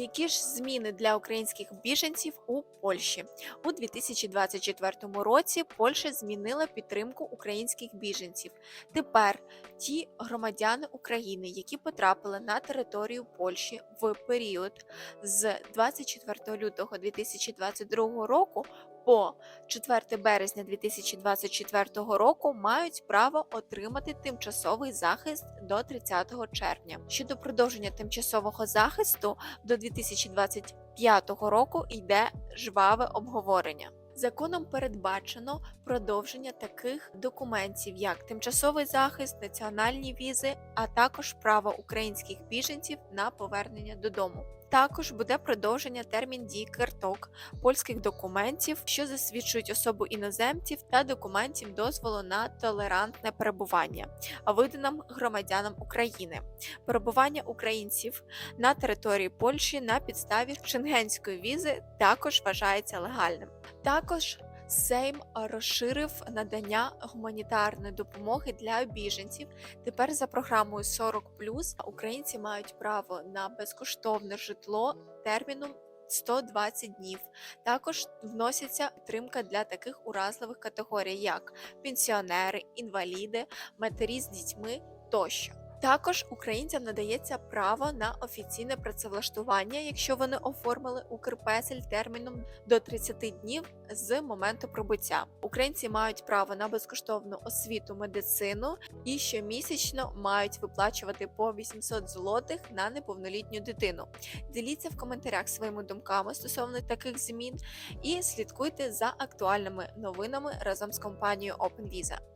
Які ж зміни для українських біженців у Польщі у 2024 році? Польща змінила підтримку українських біженців. Тепер ті громадяни України, які потрапили на територію Польщі в період з 24 лютого 2022 року по 4 березня 2024 року мають право отримати тимчасовий захист до 30 червня. Щодо продовження тимчасового захисту до 2025 року йде жваве обговорення. Законом передбачено продовження таких документів, як тимчасовий захист, національні візи, а також право українських біженців на повернення додому. Також буде продовження термін дії карток, польських документів, що засвідчують особу іноземців, та документів дозволу на толерантне перебування, виданим громадянам України. Перебування українців на території Польщі на підставі шенгенської візи також вважається легальним. Також Сейм розширив надання гуманітарної допомоги для біженців. Тепер за програмою 40 українці мають право на безкоштовне житло терміном 120 днів. Також вноситься підтримка для таких уразливих категорій, як пенсіонери, інваліди, матері з дітьми тощо. Також українцям надається право на офіційне працевлаштування, якщо вони оформили Укрпесель терміном до 30 днів з моменту прибуття. Українці мають право на безкоштовну освіту, медицину і щомісячно мають виплачувати по 800 злотих на неповнолітню дитину. Діліться в коментарях своїми думками стосовно таких змін і слідкуйте за актуальними новинами разом з компанією OpenVisa.